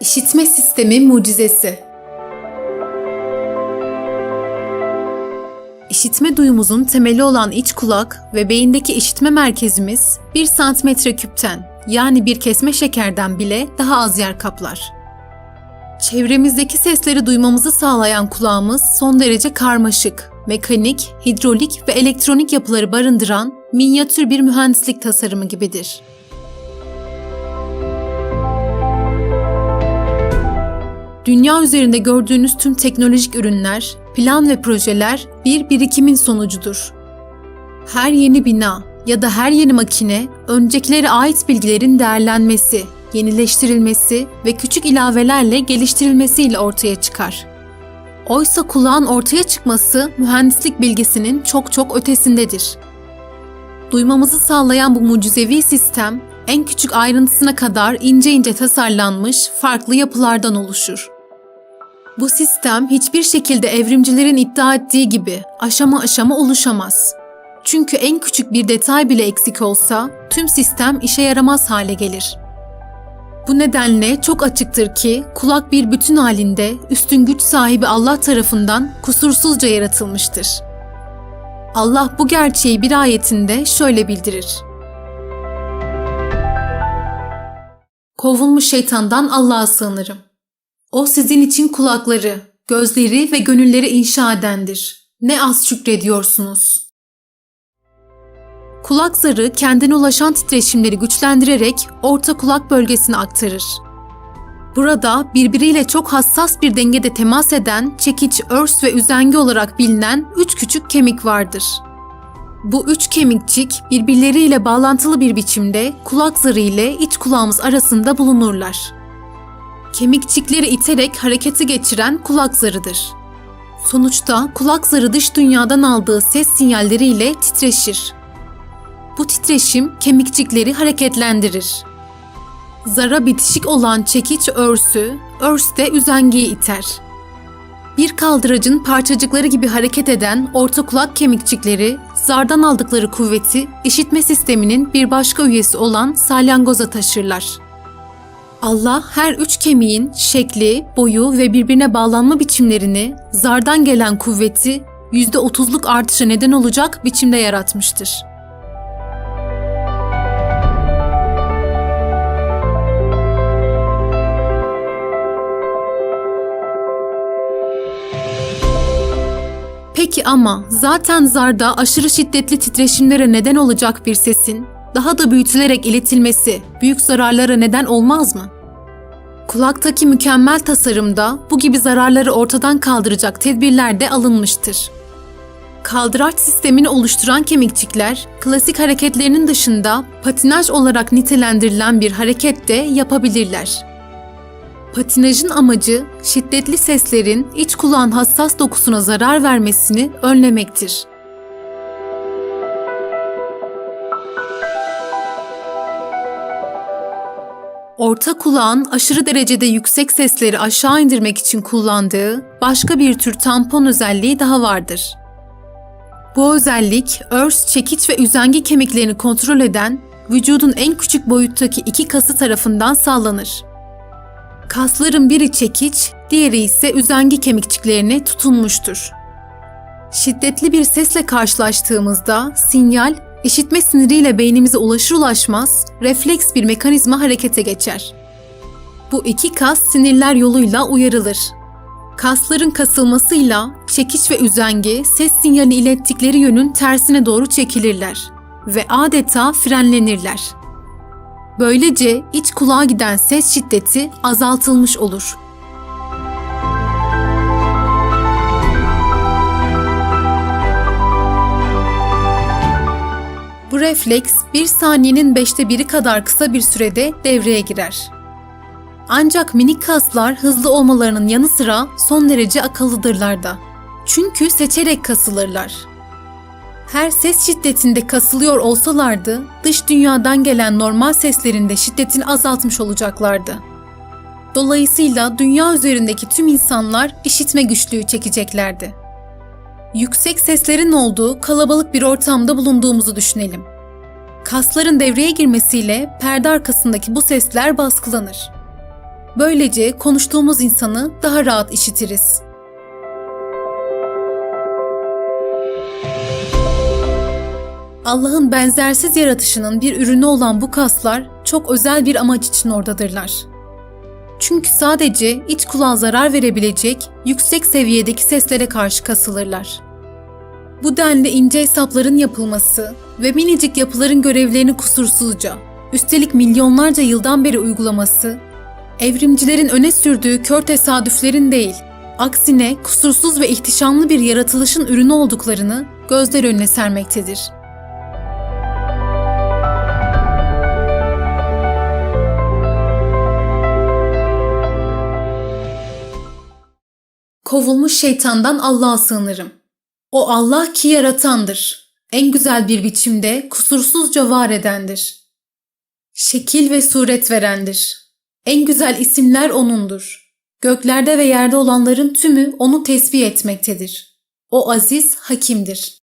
İşitme sistemi mucizesi. İşitme duyumuzun temeli olan iç kulak ve beyindeki işitme merkezimiz 1 santimetre küpten yani bir kesme şekerden bile daha az yer kaplar. Çevremizdeki sesleri duymamızı sağlayan kulağımız son derece karmaşık, mekanik, hidrolik ve elektronik yapıları barındıran minyatür bir mühendislik tasarımı gibidir. Dünya üzerinde gördüğünüz tüm teknolojik ürünler, plan ve projeler bir birikimin sonucudur. Her yeni bina ya da her yeni makine öncekilere ait bilgilerin değerlenmesi, yenileştirilmesi ve küçük ilavelerle geliştirilmesiyle ortaya çıkar. Oysa kulağın ortaya çıkması mühendislik bilgisinin çok çok ötesindedir. Duymamızı sağlayan bu mucizevi sistem en küçük ayrıntısına kadar ince ince tasarlanmış farklı yapılardan oluşur. Bu sistem hiçbir şekilde evrimcilerin iddia ettiği gibi aşama aşama oluşamaz. Çünkü en küçük bir detay bile eksik olsa tüm sistem işe yaramaz hale gelir. Bu nedenle çok açıktır ki kulak bir bütün halinde üstün güç sahibi Allah tarafından kusursuzca yaratılmıştır. Allah bu gerçeği bir ayetinde şöyle bildirir. Kovulmuş şeytandan Allah'a sığınırım. O sizin için kulakları, gözleri ve gönülleri inşa edendir. Ne az şükrediyorsunuz. Kulak zarı kendine ulaşan titreşimleri güçlendirerek orta kulak bölgesine aktarır. Burada birbiriyle çok hassas bir dengede temas eden çekiç, örs ve üzengi olarak bilinen üç küçük kemik vardır. Bu üç kemikçik birbirleriyle bağlantılı bir biçimde kulak zarı ile iç kulağımız arasında bulunurlar. Kemikçikleri iterek hareketi geçiren kulak zarıdır. Sonuçta kulak zarı dış dünyadan aldığı ses sinyalleriyle titreşir. Bu titreşim kemikçikleri hareketlendirir. Zara bitişik olan çekiç örsü, örs de üzengiyi iter. Bir kaldıracın parçacıkları gibi hareket eden orta kulak kemikçikleri, zardan aldıkları kuvveti işitme sisteminin bir başka üyesi olan salyangoza taşırlar. Allah her üç kemiğin şekli, boyu ve birbirine bağlanma biçimlerini, zardan gelen kuvveti %30'luk artışa neden olacak biçimde yaratmıştır. Peki ama zaten zarda aşırı şiddetli titreşimlere neden olacak bir sesin daha da büyütülerek iletilmesi büyük zararlara neden olmaz mı? Kulaktaki mükemmel tasarımda bu gibi zararları ortadan kaldıracak tedbirler de alınmıştır. Kaldıraç sistemini oluşturan kemikçikler, klasik hareketlerinin dışında patinaj olarak nitelendirilen bir hareket de yapabilirler. Patinajın amacı şiddetli seslerin iç kulağın hassas dokusuna zarar vermesini önlemektir. Orta kulağın aşırı derecede yüksek sesleri aşağı indirmek için kullandığı başka bir tür tampon özelliği daha vardır. Bu özellik, örs, çekiç ve üzengi kemiklerini kontrol eden vücudun en küçük boyuttaki iki kası tarafından sağlanır. Kasların biri çekiç, diğeri ise üzengi kemikçiklerine tutunmuştur. Şiddetli bir sesle karşılaştığımızda sinyal işitme siniriyle beynimize ulaşır ulaşmaz refleks bir mekanizma harekete geçer. Bu iki kas sinirler yoluyla uyarılır. Kasların kasılmasıyla çekiç ve üzengi ses sinyalini ilettikleri yönün tersine doğru çekilirler ve adeta frenlenirler. Böylece iç kulağa giden ses şiddeti azaltılmış olur. Refleks bir saniyenin beşte biri kadar kısa bir sürede devreye girer. Ancak minik kaslar hızlı olmalarının yanı sıra son derece akıllıdırlar da. Çünkü seçerek kasılırlar. Her ses şiddetinde kasılıyor olsalardı, dış dünyadan gelen normal seslerin de şiddetini azaltmış olacaklardı. Dolayısıyla dünya üzerindeki tüm insanlar işitme güçlüğü çekeceklerdi. Yüksek seslerin olduğu kalabalık bir ortamda bulunduğumuzu düşünelim. Kasların devreye girmesiyle perde arkasındaki bu sesler baskılanır. Böylece konuştuğumuz insanı daha rahat işitiriz. Allah'ın benzersiz yaratışının bir ürünü olan bu kaslar çok özel bir amaç için oradadırlar. Çünkü sadece iç kulağa zarar verebilecek yüksek seviyedeki seslere karşı kasılırlar. Bu denli ince hesapların yapılması ve minicik yapıların görevlerini kusursuzca, üstelik milyonlarca yıldan beri uygulaması, evrimcilerin öne sürdüğü kör tesadüflerin değil, aksine kusursuz ve ihtişamlı bir yaratılışın ürünü olduklarını gözler önüne sermektedir. Kovulmuş şeytandan Allah'a sığınırım. O Allah ki yaratandır. En güzel bir biçimde kusursuzca var edendir. Şekil ve suret verendir. En güzel isimler O'nundur. Göklerde ve yerde olanların tümü O'nu tesbih etmektedir. O aziz, hakimdir.